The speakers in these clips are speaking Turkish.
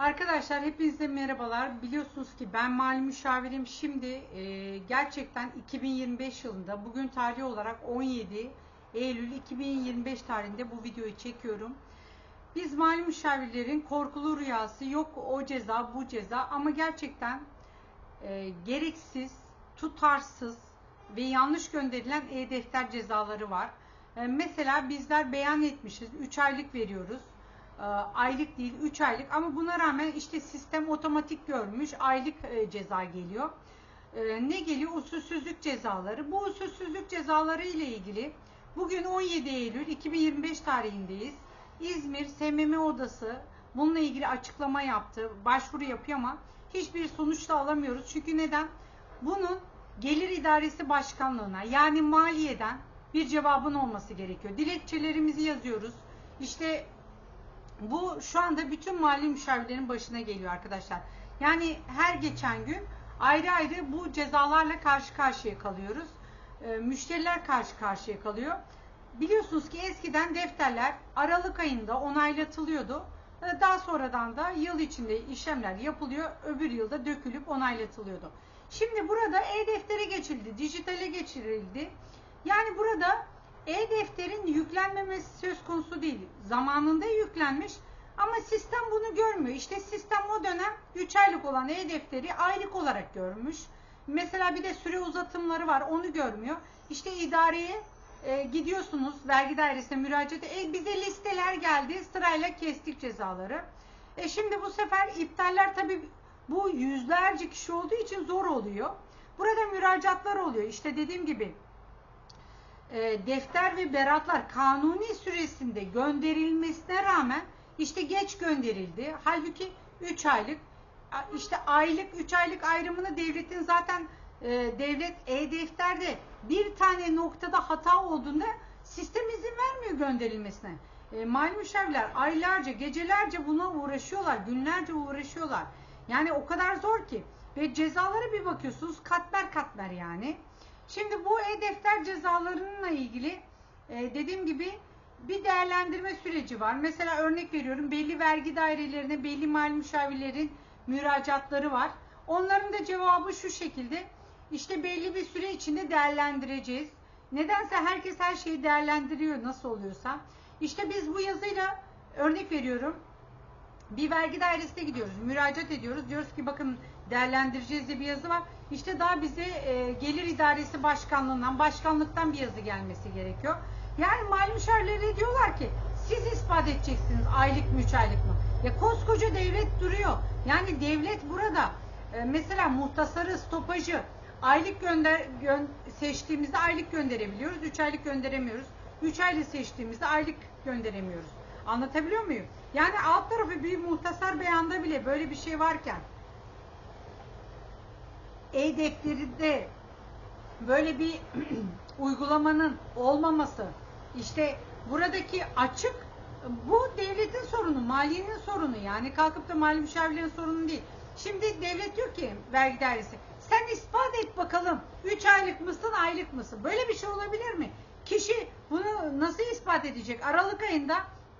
Arkadaşlar hepinize merhabalar. Biliyorsunuz ki ben mali müşavirim. Şimdi e, gerçekten 2025 yılında bugün tarihi olarak 17 Eylül 2025 tarihinde bu videoyu çekiyorum. Biz mali müşavirlerin korkulu rüyası yok o ceza bu ceza ama gerçekten e, gereksiz, tutarsız ve yanlış gönderilen e-defter cezaları var. E, mesela bizler beyan etmişiz 3 aylık veriyoruz. E, aylık değil 3 aylık ama buna rağmen işte sistem otomatik görmüş aylık e, ceza geliyor. E, ne geliyor? Usulsüzlük cezaları. Bu usulsüzlük cezaları ile ilgili bugün 17 Eylül 2025 tarihindeyiz. İzmir SMM Odası bununla ilgili açıklama yaptı. Başvuru yapıyor ama hiçbir sonuç da alamıyoruz. Çünkü neden? Bunun Gelir İdaresi Başkanlığına yani maliyeden bir cevabın olması gerekiyor. Dilekçelerimizi yazıyoruz. İşte bu şu anda bütün mali müşavirlerin başına geliyor arkadaşlar. Yani her geçen gün ayrı ayrı bu cezalarla karşı karşıya kalıyoruz. E, müşteriler karşı karşıya kalıyor. Biliyorsunuz ki eskiden defterler Aralık ayında onaylatılıyordu. E, daha sonradan da yıl içinde işlemler yapılıyor. Öbür yılda dökülüp onaylatılıyordu. Şimdi burada e-deftere geçildi. Dijitale geçirildi. Yani burada e-defterin yüklenmemesi söz konusu değil. Zamanında yüklenmiş ama sistem bunu görmüyor. İşte sistem o dönem 3 aylık olan e-defteri aylık olarak görmüş. Mesela bir de süre uzatımları var onu görmüyor. İşte idareye e, gidiyorsunuz vergi dairesine müracaat. E, bize listeler geldi sırayla kestik cezaları. E, şimdi bu sefer iptaller tabi bu yüzlerce kişi olduğu için zor oluyor. Burada müracaatlar oluyor. İşte dediğim gibi e, defter ve beratlar kanuni süresinde gönderilmesine rağmen işte geç gönderildi. Halbuki 3 aylık işte aylık 3 aylık ayrımını devletin zaten e, devlet e-defterde bir tane noktada hata olduğunda sistem izin vermiyor gönderilmesine. E, mali müşavirler aylarca, gecelerce buna uğraşıyorlar, günlerce uğraşıyorlar. Yani o kadar zor ki. Ve cezalara bir bakıyorsunuz katmer katmer yani. Şimdi bu e-defter cezalarıyla ilgili e, dediğim gibi bir değerlendirme süreci var. Mesela örnek veriyorum belli vergi dairelerine belli mali müşavirlerin müracaatları var. Onların da cevabı şu şekilde. İşte belli bir süre içinde değerlendireceğiz. Nedense herkes her şeyi değerlendiriyor nasıl oluyorsa. İşte biz bu yazıyla örnek veriyorum. Bir vergi dairesine gidiyoruz. Müracaat ediyoruz. Diyoruz ki bakın değerlendireceğiz diye bir yazı var. İşte daha bize e, Gelir İdaresi Başkanlığından, başkanlıktan bir yazı gelmesi gerekiyor. Yani mali müşavirleri diyorlar ki siz ispat edeceksiniz aylık mı üç aylık mı? Ya koskoca devlet duruyor. Yani devlet burada e, mesela muhtasarı, stopajı aylık gönder gö seçtiğimizde aylık gönderebiliyoruz. Üç aylık gönderemiyoruz. Üç aylık seçtiğimizde aylık gönderemiyoruz. Anlatabiliyor muyum? Yani alt tarafı bir muhtasar beyanda bile böyle bir şey varken e-defterinde böyle bir uygulamanın olmaması işte buradaki açık bu devletin sorunu, maliyenin sorunu yani kalkıp da mali müşavirlerin sorunu değil. Şimdi devlet diyor ki vergi dairesi sen ispat et bakalım 3 aylık mısın aylık mısın? Böyle bir şey olabilir mi? Kişi bunu nasıl ispat edecek? Aralık ayında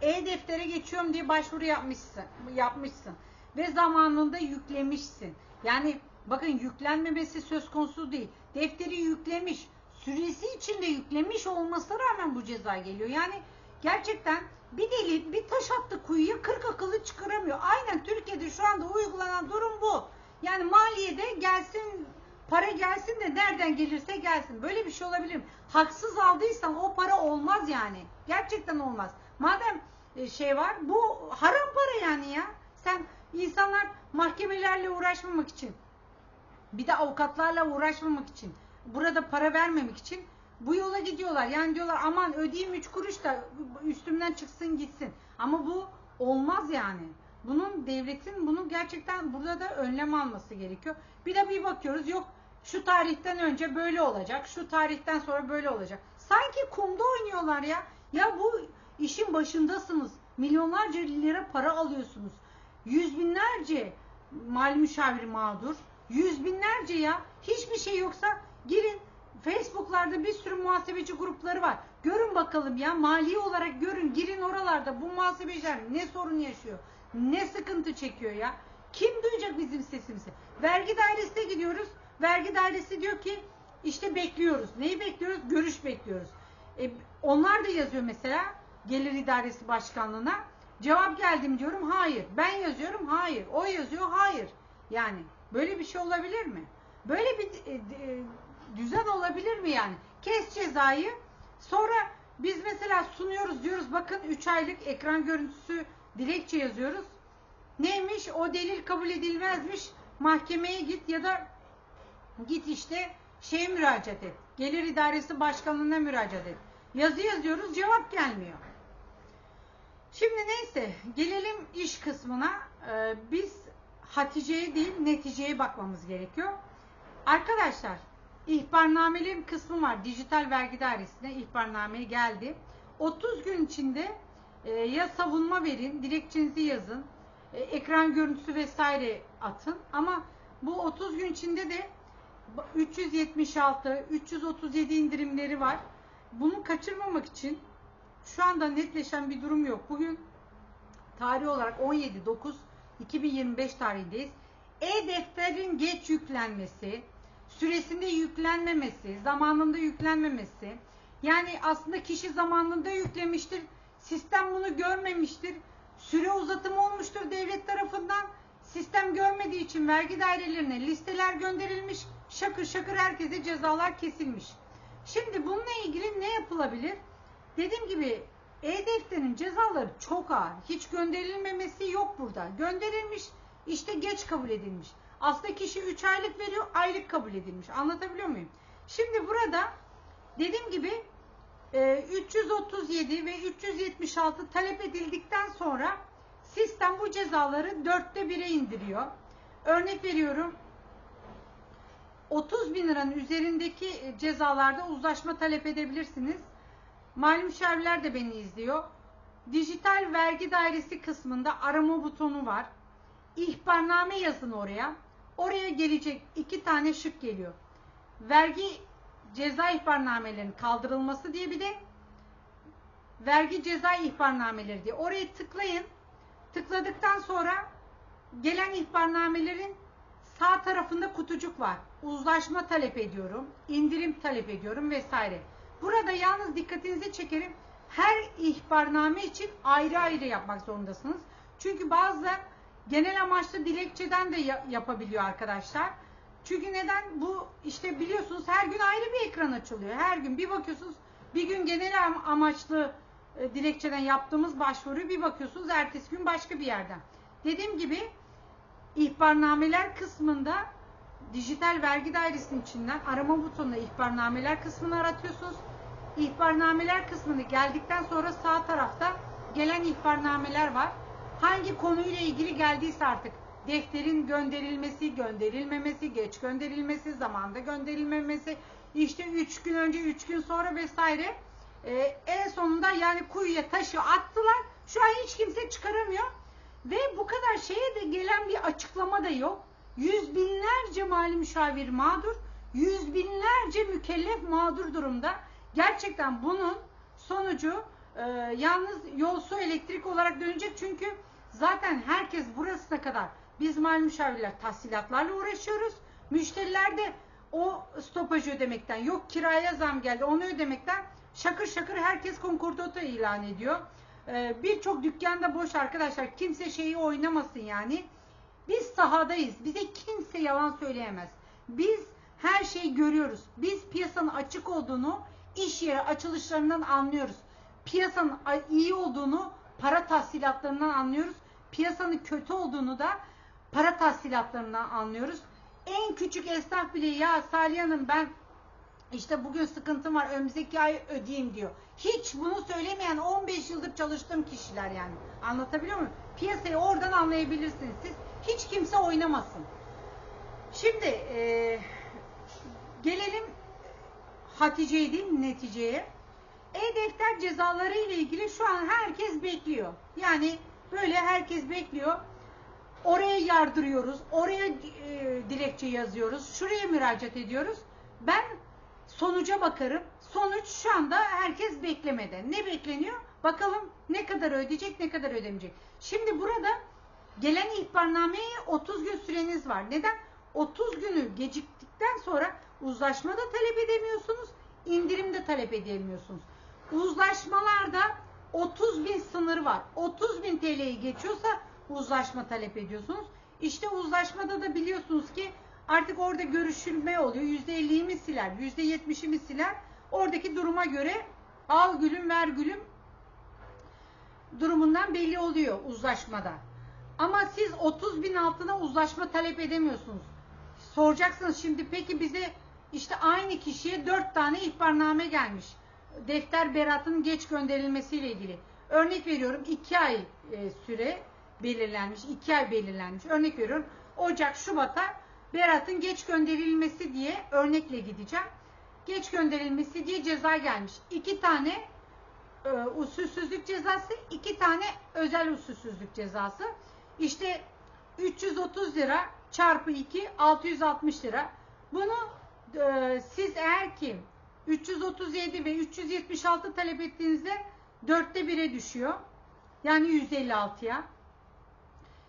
e-deftere geçiyorum diye başvuru yapmışsın, yapmışsın ve zamanında yüklemişsin. Yani bakın yüklenmemesi söz konusu değil. Defteri yüklemiş, süresi içinde yüklemiş olmasına rağmen bu ceza geliyor. Yani gerçekten bir deli bir taş attı kuyuya 40 akıllı çıkaramıyor. Aynen Türkiye'de şu anda uygulanan durum bu. Yani maliyede gelsin para gelsin de nereden gelirse gelsin. Böyle bir şey olabilir mi? Haksız aldıysan o para olmaz yani. Gerçekten olmaz. Madem e, şey var bu haram para yani ya. Sen insanlar mahkemelerle uğraşmamak için bir de avukatlarla uğraşmamak için burada para vermemek için bu yola gidiyorlar. Yani diyorlar aman ödeyeyim 3 kuruş da üstümden çıksın gitsin. Ama bu olmaz yani. Bunun devletin bunu gerçekten burada da önlem alması gerekiyor. Bir de bir bakıyoruz yok şu tarihten önce böyle olacak. Şu tarihten sonra böyle olacak. Sanki kumda oynuyorlar ya. Ya bu işin başındasınız. Milyonlarca lira para alıyorsunuz. Yüz binlerce mali müşavir mağdur. Yüz binlerce ya. Hiçbir şey yoksa girin Facebook'larda bir sürü muhasebeci grupları var. Görün bakalım ya mali olarak görün girin oralarda bu muhasebeciler ne sorun yaşıyor. Ne sıkıntı çekiyor ya? Kim duyacak bizim sesimizi? Vergi dairesine gidiyoruz. Vergi dairesi diyor ki işte bekliyoruz. Neyi bekliyoruz? Görüş bekliyoruz. E, onlar da yazıyor mesela Gelir İdaresi Başkanlığı'na. Cevap geldim diyorum. Hayır. Ben yazıyorum. Hayır. O yazıyor. Hayır. Yani böyle bir şey olabilir mi? Böyle bir e, e, düzen olabilir mi yani? Kes cezayı. Sonra biz mesela sunuyoruz diyoruz bakın 3 aylık ekran görüntüsü dilekçe yazıyoruz. Neymiş? O delil kabul edilmezmiş. Mahkemeye git ya da git işte şeye müracaat et. Gelir İdaresi Başkanlığı'na müracaat et. Yazı yazıyoruz cevap gelmiyor. Şimdi neyse gelelim iş kısmına. Ee, biz Hatice'ye değil neticeye bakmamız gerekiyor. Arkadaşlar ihbarnamelerin kısmı var. Dijital vergi dairesine ihbarname geldi. 30 gün içinde e, ya savunma verin, dilekçenizi yazın, e, ekran görüntüsü vesaire atın. Ama bu 30 gün içinde de 376, 337 indirimleri var. Bunu kaçırmamak için şu anda netleşen bir durum yok. Bugün tarih olarak 17-9-2025 tarihindeyiz. E-defterin geç yüklenmesi, süresinde yüklenmemesi, zamanında yüklenmemesi, yani aslında kişi zamanında yüklemiştir, sistem bunu görmemiştir, süre uzatımı olmuştur devlet tarafından, sistem görmediği için vergi dairelerine listeler gönderilmiş, şakır şakır herkese cezalar kesilmiş. Şimdi bununla ilgili ne yapılabilir? Dediğim gibi E-Defter'in cezaları çok ağır. Hiç gönderilmemesi yok burada. Gönderilmiş, işte geç kabul edilmiş. Aslında kişi 3 aylık veriyor, aylık kabul edilmiş. Anlatabiliyor muyum? Şimdi burada dediğim gibi 337 e, ve 376 talep edildikten sonra sistem bu cezaları dörtte bire indiriyor. Örnek veriyorum 30 bin liranın üzerindeki e, cezalarda uzlaşma talep edebilirsiniz. Mali müşavirler de beni izliyor. Dijital vergi dairesi kısmında arama butonu var. İhbarname yazın oraya. Oraya gelecek iki tane şık geliyor. Vergi ceza ihbarnamelerinin kaldırılması diye bir de vergi ceza ihbarnameleri diye. Oraya tıklayın. Tıkladıktan sonra gelen ihbarnamelerin sağ tarafında kutucuk var. Uzlaşma talep ediyorum, indirim talep ediyorum vesaire. Burada yalnız dikkatinizi çekerim. Her ihbarname için ayrı ayrı yapmak zorundasınız. Çünkü bazı genel amaçlı dilekçeden de yapabiliyor arkadaşlar. Çünkü neden? Bu işte biliyorsunuz her gün ayrı bir ekran açılıyor. Her gün bir bakıyorsunuz bir gün genel amaçlı e, dilekçeden yaptığımız başvuruyu bir bakıyorsunuz ertesi gün başka bir yerden. Dediğim gibi ihbarnameler kısmında dijital vergi dairesinin içinden arama butonuna ihbarnameler kısmını aratıyorsunuz. İhbarnameler kısmını geldikten sonra sağ tarafta gelen ihbarnameler var. Hangi konuyla ilgili geldiyse artık defterin gönderilmesi, gönderilmemesi, geç gönderilmesi, zamanda gönderilmemesi, işte 3 gün önce, 3 gün sonra vesaire. Ee, en sonunda yani kuyuya taşı attılar. Şu an hiç kimse çıkaramıyor. Ve bu kadar şeye de gelen bir açıklama da yok. Yüz binlerce mali müşavir mağdur, yüz binlerce mükellef mağdur durumda. Gerçekten bunun sonucu e, yalnız yol su elektrik olarak dönecek çünkü zaten herkes burasına kadar biz mali müşavirler tahsilatlarla uğraşıyoruz. Müşteriler de o stopajı ödemekten yok kiraya zam geldi onu ödemekten şakır şakır herkes konkordota ilan ediyor. Ee, Birçok dükkanda boş arkadaşlar kimse şeyi oynamasın yani. Biz sahadayız. Bize kimse yalan söyleyemez. Biz her şeyi görüyoruz. Biz piyasanın açık olduğunu iş yeri açılışlarından anlıyoruz. Piyasanın iyi olduğunu para tahsilatlarından anlıyoruz. Piyasanın kötü olduğunu da para tahsilatlarından anlıyoruz. En küçük esnaf bile ya Salih Hanım ben işte bugün sıkıntım var önümüzdeki ay ödeyeyim diyor. Hiç bunu söylemeyen 15 yıldır çalıştığım kişiler yani. Anlatabiliyor muyum? Piyasayı oradan anlayabilirsiniz siz. Hiç kimse oynamasın. Şimdi e, gelelim Hatice'ye değil neticeye. E-defter cezaları ile ilgili şu an herkes bekliyor. Yani böyle herkes bekliyor. Oraya yardırıyoruz. Oraya e, dilekçe yazıyoruz. Şuraya müracaat ediyoruz. Ben sonuca bakarım. Sonuç şu anda herkes beklemede. Ne bekleniyor? Bakalım ne kadar ödeyecek, ne kadar ödemeyecek. Şimdi burada gelen ihbarnameye 30 gün süreniz var. Neden? 30 günü geciktikten sonra uzlaşma da talep edemiyorsunuz, indirim de talep edemiyorsunuz. Uzlaşmalarda 30 bin sınırı var. 30 bin TL'yi geçiyorsa uzlaşma talep ediyorsunuz. İşte uzlaşmada da biliyorsunuz ki artık orada görüşülme oluyor. %50'yi mi siler, %70'i mi siler? Oradaki duruma göre al gülüm ver gülüm durumundan belli oluyor uzlaşmada. Ama siz 30 bin altına uzlaşma talep edemiyorsunuz. Soracaksınız şimdi peki bize işte aynı kişiye 4 tane ihbarname gelmiş. Defter beratının geç gönderilmesiyle ilgili. Örnek veriyorum 2 ay e, süre belirlenmiş. 2 ay belirlenmiş. Örnek veriyorum Ocak, Şubat'a beratın geç gönderilmesi diye örnekle gideceğim. Geç gönderilmesi diye ceza gelmiş. 2 tane e, usulsüzlük cezası, 2 tane özel usulsüzlük cezası. İşte 330 lira çarpı 2 660 lira. Bunu e, siz eğer ki 337 ve 376 talep ettiğinizde dörtte 1'e düşüyor. Yani 156'ya.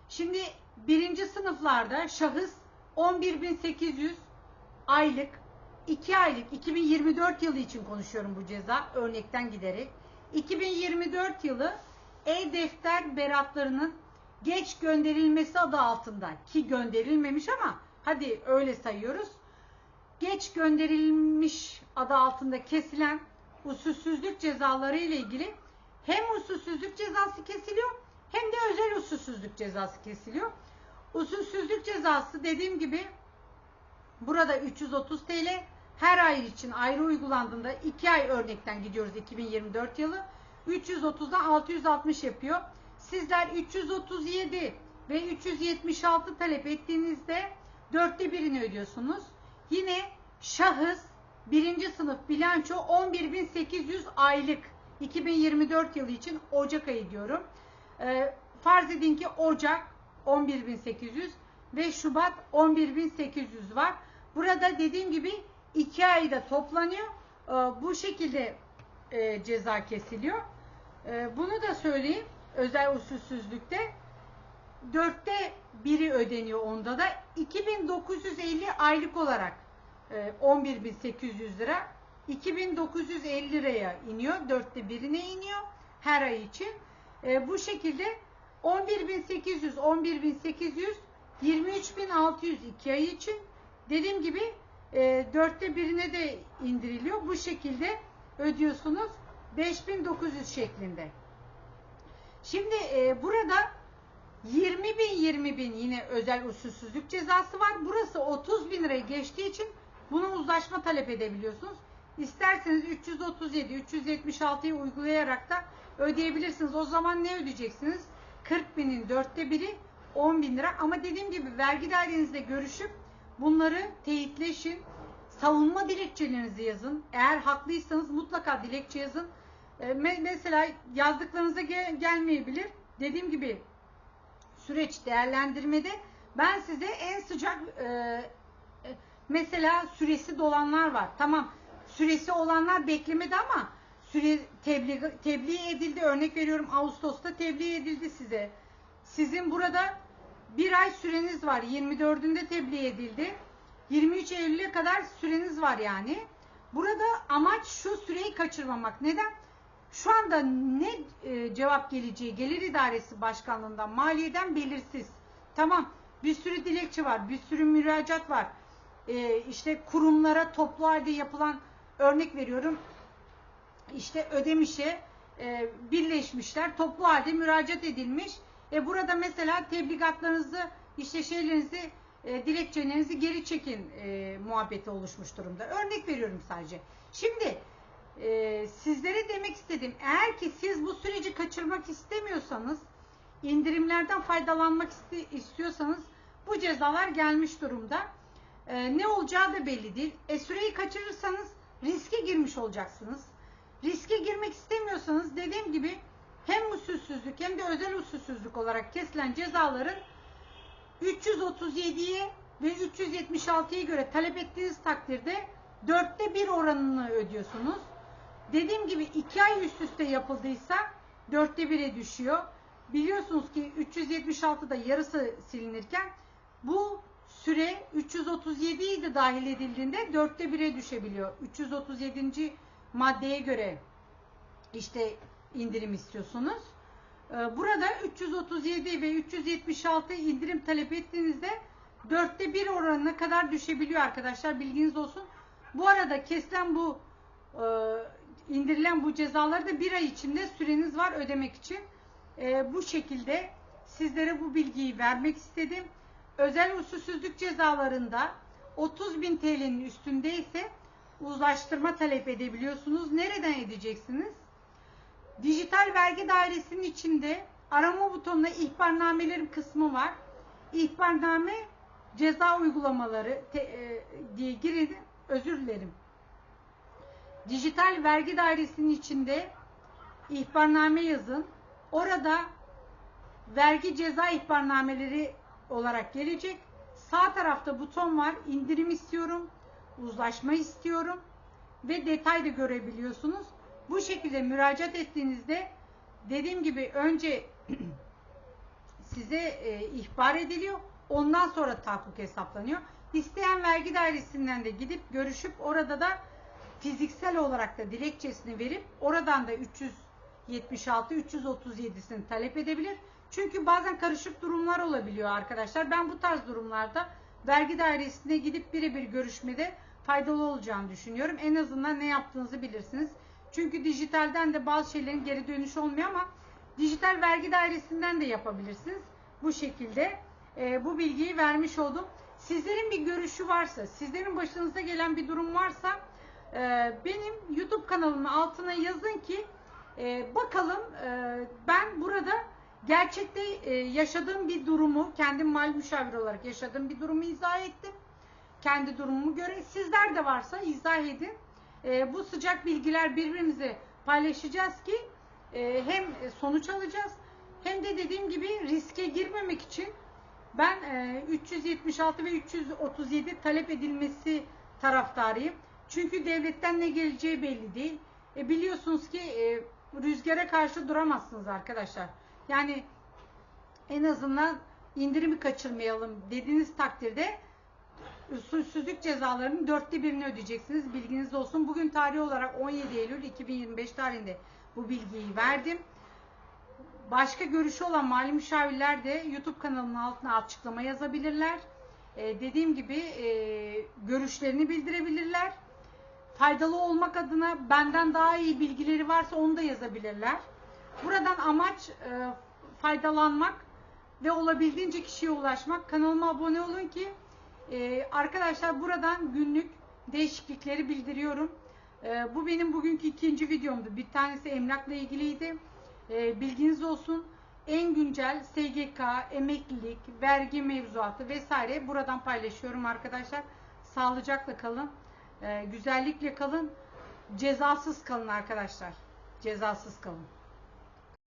Şimdi birinci sınıflarda şahıs 11.800 aylık 2 aylık 2024 yılı için konuşuyorum bu ceza örnekten giderek. 2024 yılı e-defter beratlarının geç gönderilmesi adı altında ki gönderilmemiş ama hadi öyle sayıyoruz. Geç gönderilmiş adı altında kesilen usulsüzlük cezaları ile ilgili hem usulsüzlük cezası kesiliyor hem de özel usulsüzlük cezası kesiliyor. Usulsüzlük cezası dediğim gibi burada 330 TL her ay için ayrı uygulandığında 2 ay örnekten gidiyoruz 2024 yılı. 330'dan 660 yapıyor. Sizler 337 ve 376 talep ettiğinizde dörtte birini ödüyorsunuz. Yine şahıs birinci sınıf bilanço 11.800 aylık 2024 yılı için Ocak ayı diyorum. Ee, farz edin ki Ocak 11.800 ve Şubat 11.800 var. Burada dediğim gibi iki ayda toplanıyor. Ee, bu şekilde e, ceza kesiliyor. Ee, bunu da söyleyeyim. Özel usulsüzlükte dörtte biri ödeniyor onda da 2950 aylık olarak e, 11.800 lira 2950 liraya iniyor. Dörtte birine iniyor her ay için. E, bu şekilde 11.800 11.800 23.600 iki ay için dediğim gibi e, dörtte birine de indiriliyor. Bu şekilde ödüyorsunuz 5900 şeklinde. Şimdi e, burada 20 bin 20 bin yine özel usulsüzlük cezası var. Burası 30 bin liraya geçtiği için bunu uzlaşma talep edebiliyorsunuz. İsterseniz 337, 376'yı uygulayarak da ödeyebilirsiniz. O zaman ne ödeyeceksiniz? 40 binin dörtte biri 10 bin lira. Ama dediğim gibi vergi dairenizle görüşüp bunları teyitleşin. Savunma dilekçelerinizi yazın. Eğer haklıysanız mutlaka dilekçe yazın. E, mesela yazdıklarınıza gel gelmeyebilir. Dediğim gibi süreç değerlendirmede ben size en sıcak e, e, mesela süresi dolanlar var. Tamam süresi olanlar beklemedi ama süre tebliğ, tebliğ edildi. Örnek veriyorum Ağustos'ta tebliğ edildi size. Sizin burada bir ay süreniz var. 24'ünde tebliğ edildi. 23 Eylül'e kadar süreniz var yani. Burada amaç şu süreyi kaçırmamak. Neden? Şu anda ne e, cevap geleceği Gelir İdaresi Başkanlığından, maliyeden belirsiz. Tamam bir sürü dilekçe var, bir sürü müracaat var. E, işte kurumlara toplu halde yapılan örnek veriyorum. İşte ödemişe e, birleşmişler, toplu halde müracaat edilmiş. E burada mesela tebligatlarınızı, işte şeylerinizi, e, dilekçelerinizi geri çekin e, muhabbeti oluşmuş durumda. Örnek veriyorum sadece. Şimdi e, sizlere demek istedim. Eğer ki siz bu süreci kaçırmak istemiyorsanız, indirimlerden faydalanmak istiyorsanız bu cezalar gelmiş durumda. E, ne olacağı da belli değil. E, süreyi kaçırırsanız riske girmiş olacaksınız. Riske girmek istemiyorsanız dediğim gibi hem usulsüzlük hem de özel usulsüzlük olarak kesilen cezaların 337'ye ve 376'ya göre talep ettiğiniz takdirde dörtte bir oranını ödüyorsunuz. Dediğim gibi iki ay üst üste yapıldıysa dörtte bire düşüyor. biliyorsunuz ki 376'da yarısı silinirken bu süre 337'yi de dahil edildiğinde dörtte bire düşebiliyor. 337. maddeye göre işte indirim istiyorsunuz. Ee, Burada 337 ve 376 indirim talep ettiğinizde dörtte bir oranına kadar düşebiliyor arkadaşlar. Bilginiz olsun. Bu arada kesilen bu e, indirilen bu cezaları da bir ay içinde süreniz var ödemek için. E, bu şekilde sizlere bu bilgiyi vermek istedim. Özel usulsüzlük cezalarında 30.000 TL'nin üstündeyse uzlaştırma talep edebiliyorsunuz. Nereden edeceksiniz? Dijital vergi dairesinin içinde arama butonuna ihbarnamelerim kısmı var. İhbarname ceza uygulamaları te- e, diye girin. Özür dilerim. Dijital vergi dairesinin içinde ihbarname yazın. Orada vergi ceza ihbarnameleri olarak gelecek. Sağ tarafta buton var. İndirim istiyorum. Uzlaşma istiyorum. Ve detay da görebiliyorsunuz. Bu şekilde müracaat ettiğinizde dediğim gibi önce size e, ihbar ediliyor. Ondan sonra tahakkuk hesaplanıyor. İsteyen vergi dairesinden de gidip görüşüp orada da fiziksel olarak da dilekçesini verip oradan da 376 337'sini talep edebilir. Çünkü bazen karışık durumlar olabiliyor arkadaşlar. Ben bu tarz durumlarda vergi dairesine gidip birebir görüşmede faydalı olacağını düşünüyorum. En azından ne yaptığınızı bilirsiniz. Çünkü dijitalden de bazı şeylerin geri dönüşü olmuyor ama dijital vergi dairesinden de yapabilirsiniz. Bu şekilde e, bu bilgiyi vermiş oldum. Sizlerin bir görüşü varsa, sizlerin başınıza gelen bir durum varsa benim YouTube kanalımın altına yazın ki e, bakalım e, ben burada gerçekte e, yaşadığım bir durumu, kendim mal müşavir olarak yaşadığım bir durumu izah ettim. Kendi durumumu göre sizler de varsa izah edin. Bu sıcak bilgiler birbirimize paylaşacağız ki hem sonuç alacağız hem de dediğim gibi riske girmemek için ben e, 376 ve 337 talep edilmesi taraftarıyım. Çünkü devletten ne geleceği belli değil. E, biliyorsunuz ki e, rüzgara karşı duramazsınız arkadaşlar. Yani en azından indirimi kaçırmayalım dediğiniz takdirde usulsüzlük cezalarının dörtte birini ödeyeceksiniz. Bilginiz olsun. Bugün tarih olarak 17 Eylül 2025 tarihinde bu bilgiyi verdim. Başka görüşü olan mali müşavirler de YouTube kanalının altına açıklama yazabilirler. Ee, dediğim gibi e, görüşlerini bildirebilirler. Faydalı olmak adına benden daha iyi bilgileri varsa onu da yazabilirler. Buradan amaç e, faydalanmak ve olabildiğince kişiye ulaşmak. Kanalıma abone olun ki e, arkadaşlar buradan günlük değişiklikleri bildiriyorum. E, bu benim bugünkü ikinci videomdu. Bir tanesi emlakla ilgiliydi. E, bilginiz olsun. En güncel SGK, emeklilik, vergi mevzuatı vesaire buradan paylaşıyorum arkadaşlar. Sağlıcakla kalın. E, güzellikle kalın. Cezasız kalın arkadaşlar. Cezasız kalın.